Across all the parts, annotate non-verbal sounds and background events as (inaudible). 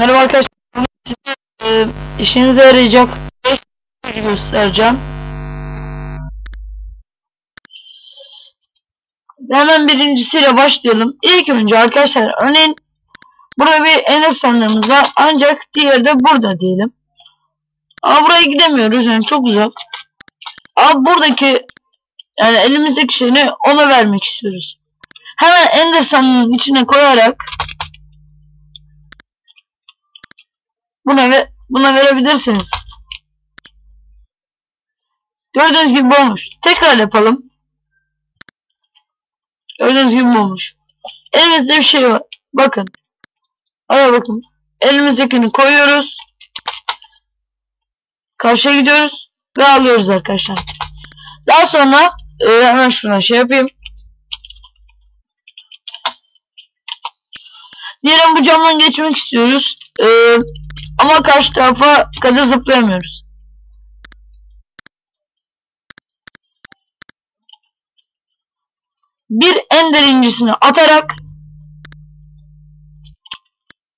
Merhaba arkadaşlar. Size e, işinize yarayacak 5 gücü göstereceğim. Hemen birincisiyle başlayalım. İlk önce arkadaşlar örneğin burada bir ender sandığımız var ancak diğeri de burada diyelim. Ama buraya gidemiyoruz yani çok uzak. Ama buradaki yani elimizdeki şeyini ona vermek istiyoruz. Hemen ender sandığının içine koyarak Buna ve buna verebilirsiniz. Gördüğünüz gibi olmuş. Tekrar yapalım. Gördüğünüz gibi olmuş. Elimizde bir şey var. Bakın. Hadi bakın. Elimizdekini koyuyoruz. Karşıya gidiyoruz. Ve alıyoruz arkadaşlar. Daha sonra e, hemen şuradan şey yapayım. Diyelim bu camdan geçmek istiyoruz. Eee ama karşı tarafa kadar zıplayamıyoruz. Bir ender incisini atarak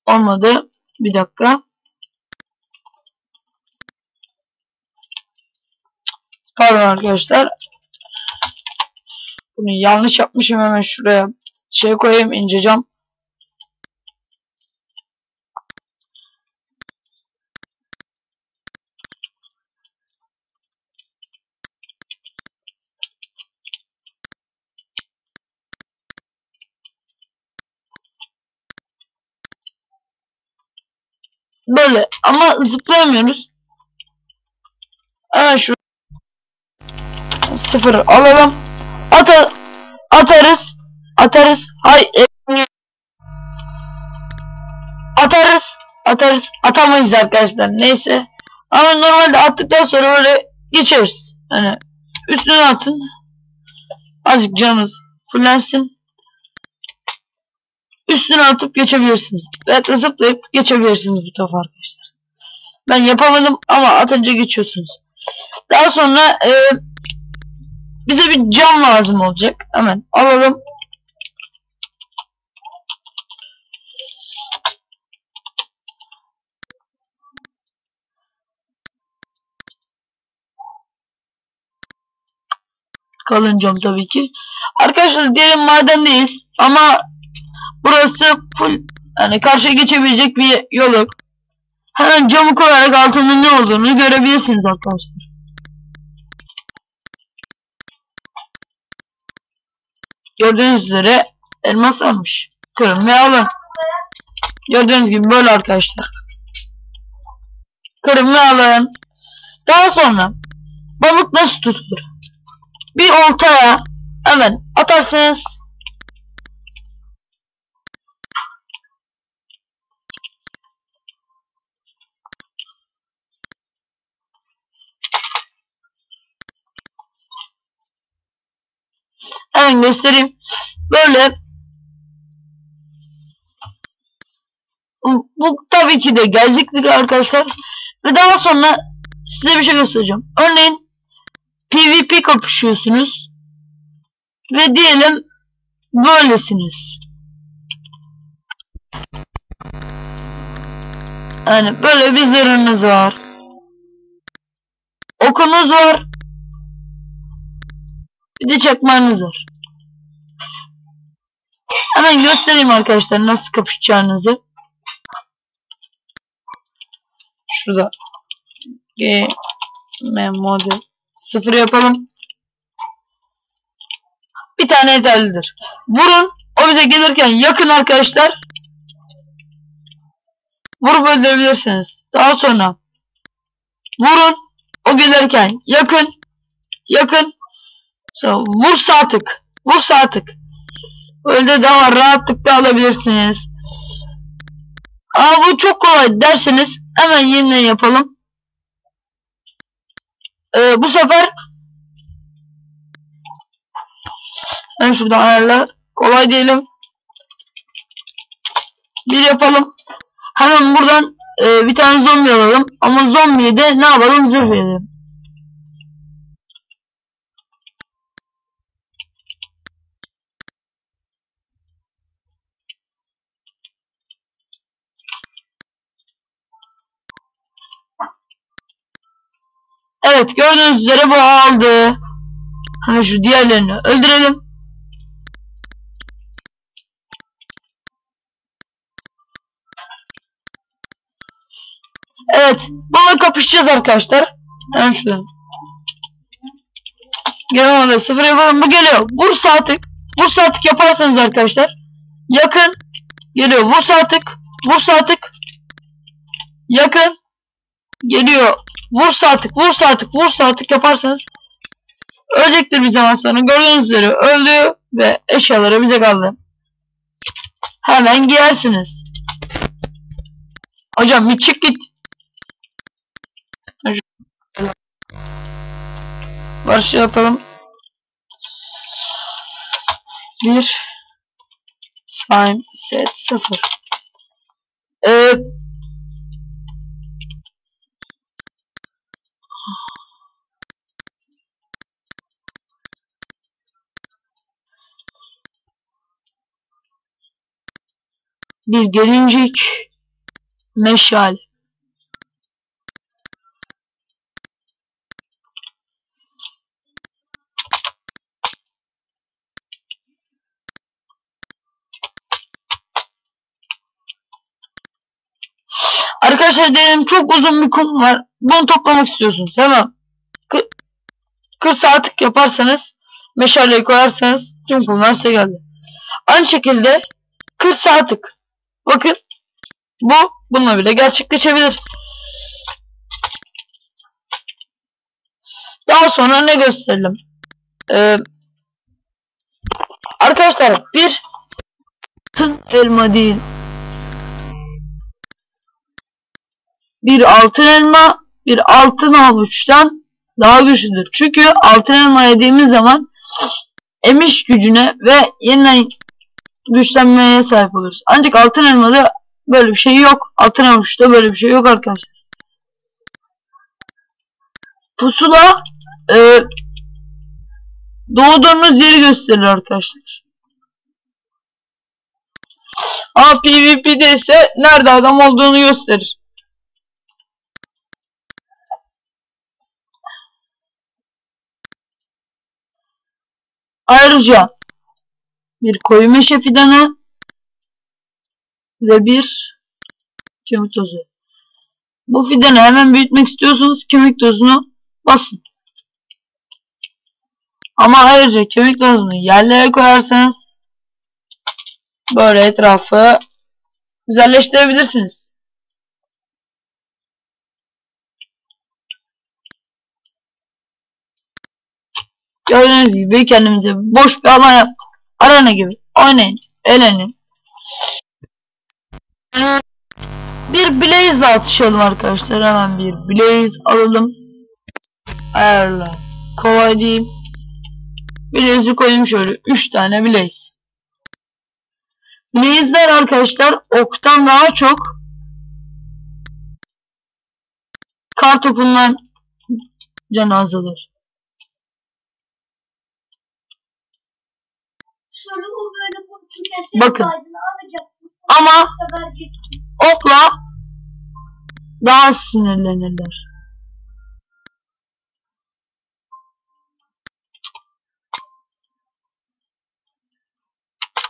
olmadı. Bir dakika. Pardon arkadaşlar. Bunu yanlış yapmışım hemen şuraya şey koyayım ince cam. Böyle ama zıplayamıyoruz. Hemen şu sıfır alalım. Ata atarız. Atarız. Hay e, atarız. Atarız. Atamayız arkadaşlar. Neyse. Ama normalde attıktan sonra böyle geçeriz. Hani üstüne atın. Azıcık canınız fullensin üstüne atıp geçebilirsiniz. Veya da zıplayıp geçebilirsiniz bu tarafa arkadaşlar. Ben yapamadım ama atınca geçiyorsunuz. Daha sonra e, bize bir cam lazım olacak. Hemen alalım. Kalın cam tabii ki. Arkadaşlar diyelim madendeyiz ama Burası full yani karşıya geçebilecek bir yol yok. Hemen camı koyarak altında ne olduğunu görebilirsiniz arkadaşlar. Gördüğünüz üzere elmas almış. Kırın ve alın. Gördüğünüz gibi böyle arkadaşlar. Kırın ve alın. Daha sonra balık nasıl tutulur? Bir oltaya hemen atarsınız. Hemen göstereyim. Böyle bu tabii ki de gelecektir arkadaşlar. Ve daha sonra size bir şey göstereceğim. Örneğin PvP kapışıyorsunuz. Ve diyelim böylesiniz. Yani böyle bir zırhınız var. Okunuz var. Bir de çakmanız var. Hemen göstereyim arkadaşlar nasıl kapışacağınızı. Şurada game mode sıfır yapalım. Bir tane yeterlidir. Vurun. O bize gelirken yakın arkadaşlar. Vurup öldürebilirsiniz. Daha sonra vurun. O gelirken yakın. Yakın. Sonra vur sağ tık. Vur Öyle daha rahatlıkla alabilirsiniz. Ama bu çok kolay derseniz hemen yeniden yapalım. Ee, bu sefer ben şuradan ayarlar. Kolay diyelim. Bir yapalım. Hemen buradan e, bir tane zombi alalım. Ama zombiyi de ne yapalım zırh verelim. Evet gördüğünüz üzere bu aldı. Hani şu diğerlerini öldürelim. Evet. Bununla kapışacağız arkadaşlar. Hemen şuradan. Gel ona sıfır yapalım. Bu geliyor. Vur sağ tık. Vur sağ tık yaparsanız arkadaşlar. Yakın. Geliyor. Vur sağ tık. Vur sağ tık. Yakın. Geliyor. Vur sağ tık. Vur sağ tık. Vur sağ tık yaparsanız. Ölecektir zaman sonra. Gördüğünüz üzere öldü. Ve eşyaları bize kaldı. Hemen giyersiniz. Hocam bir çık git. Barış yapalım. Bir slime set sıfır. Ee, bir gelincik meşale. Arkadaşlar diyelim çok uzun bir kum var. Bunu toplamak istiyorsunuz. Hemen 40 saatlik yaparsanız meşaleyi koyarsanız tüm kumlar size geldi. Aynı şekilde 40 saatlik. Bakın bu bununla bile gerçekleşebilir. Daha sonra ne gösterelim? Ee, arkadaşlar bir elma değil bir altın elma bir altın havuçtan daha güçlüdür. Çünkü altın elma yediğimiz zaman emiş gücüne ve yeniden güçlenmeye sahip oluruz. Ancak altın elmada böyle bir şey yok. Altın havuçta böyle bir şey yok arkadaşlar. Pusula e, doğduğunuz yeri gösterir arkadaşlar. Ama PvP'de ise nerede adam olduğunu gösterir. Ayrıca bir koyu meşe fidanı ve bir kemik tozu. Bu fidanı hemen büyütmek istiyorsanız kemik tozunu basın. Ama ayrıca kemik tozunu yerlere koyarsanız böyle etrafı güzelleştirebilirsiniz. Gördüğünüz gibi kendimize boş bir alan yaptık. Arena gibi. Oynayın. Eğlenin. Bir blaze atışalım arkadaşlar. Hemen bir blaze alalım. Ayarla. Kolay değil. Blaze'i koyayım şöyle. 3 tane blaze. Blaze'ler arkadaşlar oktan daha çok kar topundan canı azalır. Sonra o böyle konuşurken ses Bakın. Ama okla daha sinirlenirler.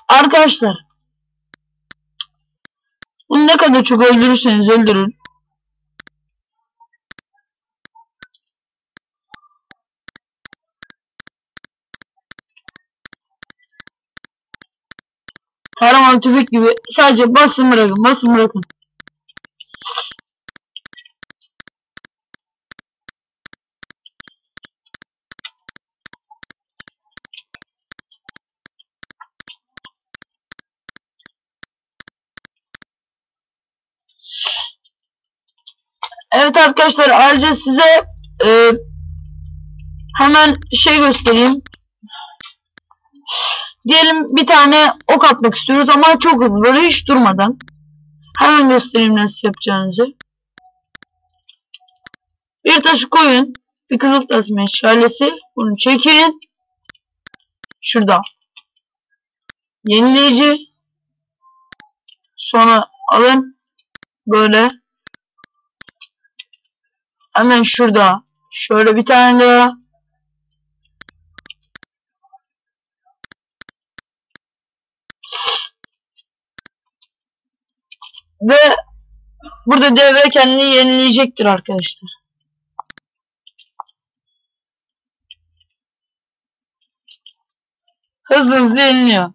Arkadaşlar bunu ne kadar çok öldürürseniz öldürün. Taramalı tüfek gibi sadece basın bırakın basın bırakın. Evet arkadaşlar ayrıca size e, hemen şey göstereyim. Diyelim bir tane ok atmak istiyoruz ama çok hızlı böyle hiç durmadan. Hemen göstereyim nasıl yapacağınızı. Bir taşı koyun. Bir kızıl taş meşalesi. Bunu çekin. Şurada. Yenileyici. Sonra alın. Böyle. Hemen şurada Şöyle bir tane daha. Ve burada devre kendini yenileyecektir arkadaşlar. Hızlı hızlı yeniliyor.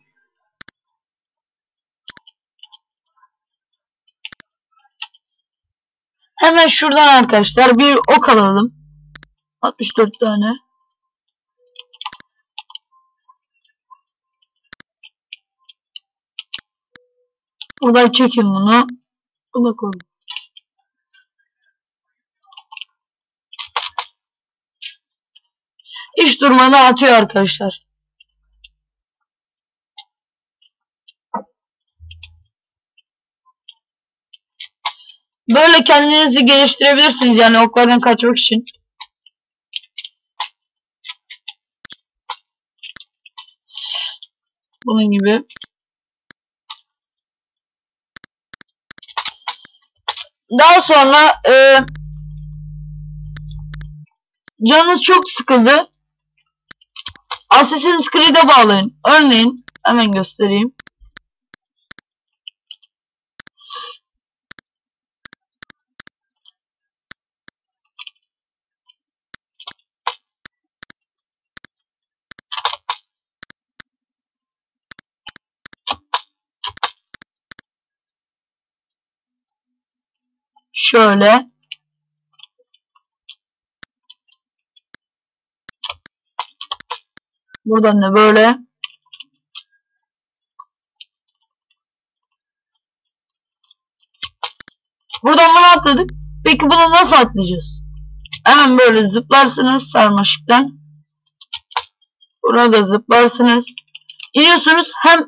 Hemen şuradan arkadaşlar bir ok alalım. 64 tane. Buradan çekin bunu. Buna koyun. Hiç durmadan atıyor arkadaşlar. Böyle kendinizi geliştirebilirsiniz yani oklardan kaçmak için. Bunun gibi. Daha sonra e, canınız çok sıkıldı. Assassin's Creed'e bağlayın. Örneğin hemen göstereyim. Şöyle. Buradan da böyle. Buradan bunu atladık. Peki bunu nasıl atlayacağız? Hemen böyle zıplarsınız sarmaşıktan. Burada zıplarsınız. İniyorsunuz. Hem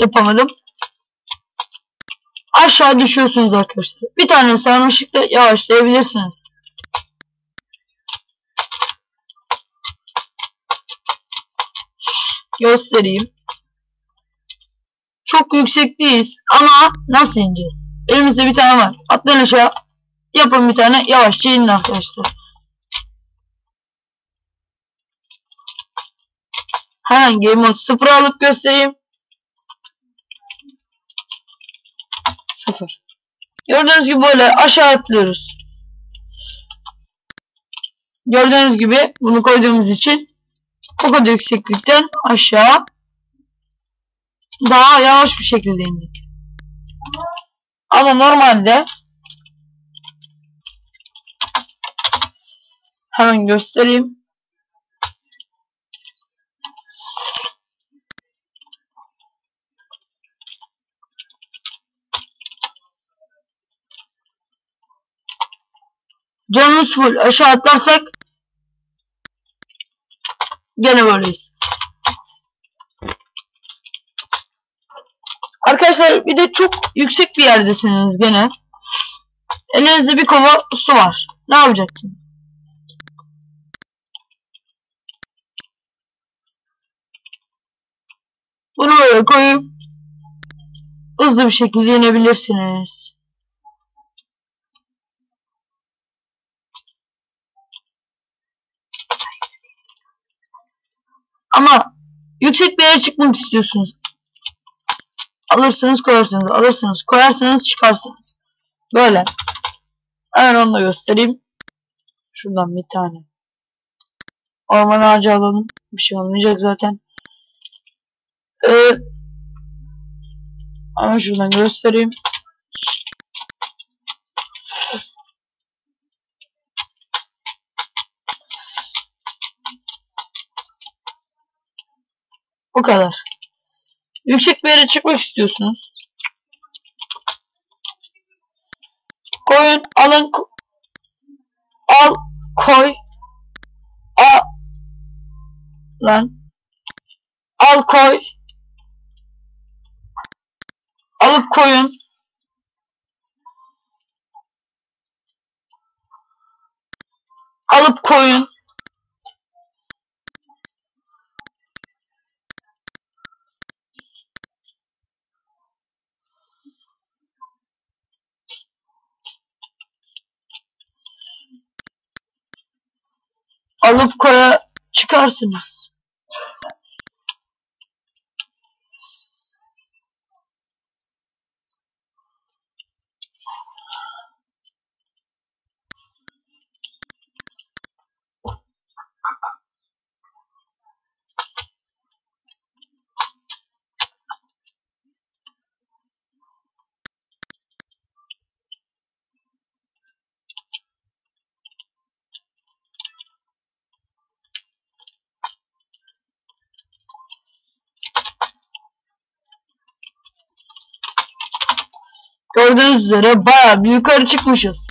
yapamadım. Aşağı düşüyorsunuz arkadaşlar. Bir tane sarmaşıkla yavaşlayabilirsiniz. Göstereyim. Çok yüksekteyiz ama nasıl ineceğiz? Elimizde bir tane var. Atlayın aşağı. Yapın bir tane. Yavaşça inin arkadaşlar. Hemen game mode 0 alıp göstereyim. 0. Gördüğünüz gibi böyle aşağı atlıyoruz. Gördüğünüz gibi bunu koyduğumuz için o kadar yükseklikten aşağı daha yavaş bir şekilde indik. Ama normalde hemen göstereyim. Canımız full aşağı atlarsak gene böyleyiz. Arkadaşlar bir de çok yüksek bir yerdesiniz gene. Elinizde bir kova su var. Ne yapacaksınız? Bunu böyle koyup hızlı bir şekilde inebilirsiniz. Ama yere çıkmak istiyorsunuz. Alırsınız koyarsınız, alırsınız koyarsınız çıkarsınız. Böyle. Hemen onu da göstereyim. Şuradan bir tane. Orman ağacı alalım. Bir şey olmayacak zaten. Ee, ama şuradan göstereyim. Bu kadar. Yüksek bir yere çıkmak istiyorsunuz. Koyun, alın, al, koy, al, lan, al, koy, alıp koyun, alıp koyun, alıp koya çıkarsınız. Gördüğünüz üzere bayağı bir yukarı çıkmışız.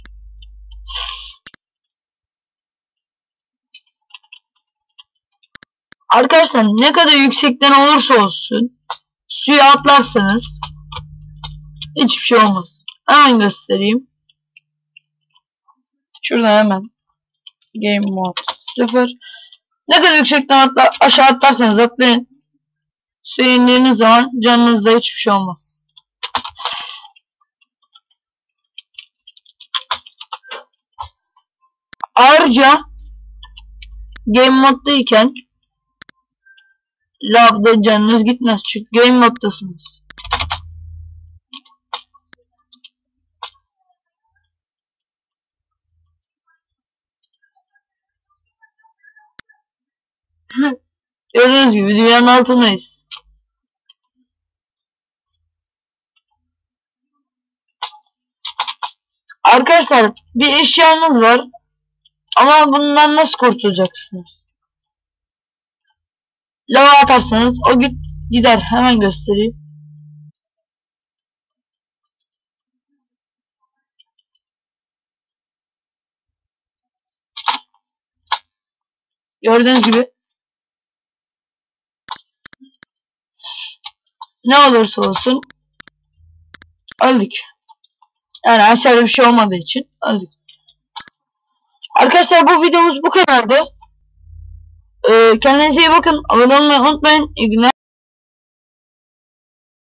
Arkadaşlar ne kadar yüksekten olursa olsun suya atlarsanız hiçbir şey olmaz. Hemen göstereyim. Şuradan hemen Game Mode 0 Ne kadar yüksekten atla aşağı atlarsanız atlayın. Suya indiğiniz zaman canınızda hiçbir şey olmaz. Ayrıca game moddayken lavda canınız gitmez çünkü game moddasınız. (laughs) Gördüğünüz gibi dünyanın altındayız. Arkadaşlar bir eşyanız var. Ama bundan nasıl kurtulacaksınız? Lava atarsanız o git gider. Hemen göstereyim. Gördüğünüz gibi ne olursa olsun öldük. Yani aşağıda bir şey olmadığı için öldük. Arkadaşlar bu videomuz bu kadardı. Ee, kendinize iyi bakın. Abone olmayı unutmayın. İyi günler.